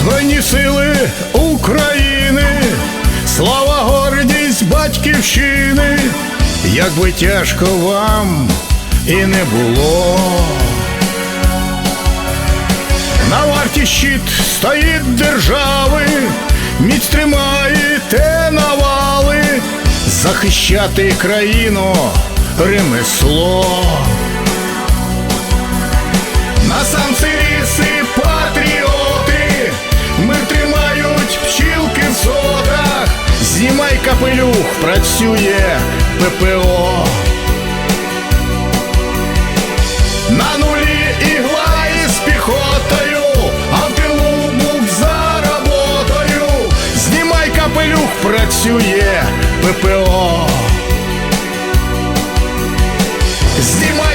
Збройні сили України, слава гордість батьківщини, як би тяжко вам і не було. На варті щит стоїть держави, міць тримаєте навали, захищати країну ремесло. На сам капелюх, працює ППО. На нулі ігла із піхотою, а в тилу був за роботою. Знімай капелюх, працює ППО. Знімай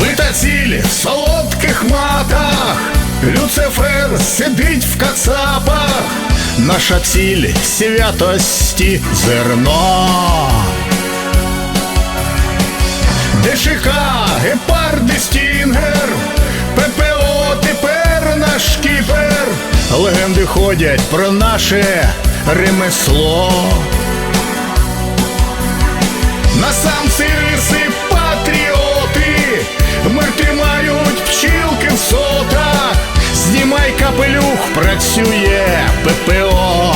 Збита ціль в солодких матах, Люцифер сидить в кацапах, наша ціль святості зерно. ДШК, гепарди, стінгер, ППО тепер наш кіпер. Легенди ходять про наше ремесло. На сам сириси капелюх, працює ППО.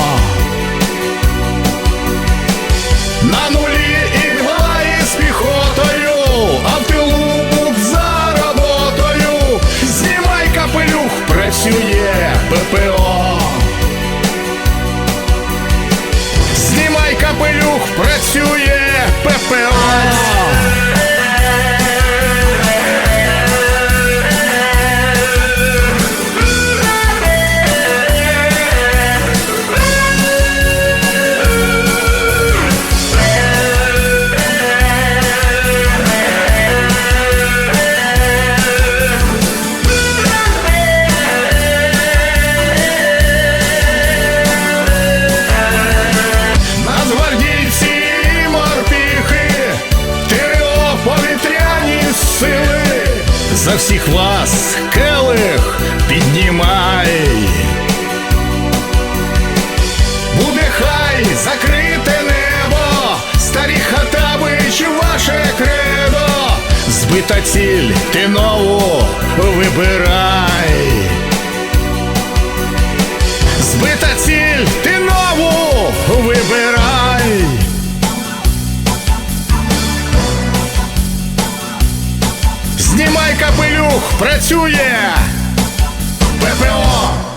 На нулі ігла із піхотою, а в тилу бук за роботою. Знімай капелюх, працює ППО. Знімай капелюх, працює ППО. За всіх вас келих піднімай. Буде хай закрите небо, старі хатабич, ваше кредо, збита ціль, ти нову вибирай. Капелюх, працює ППО.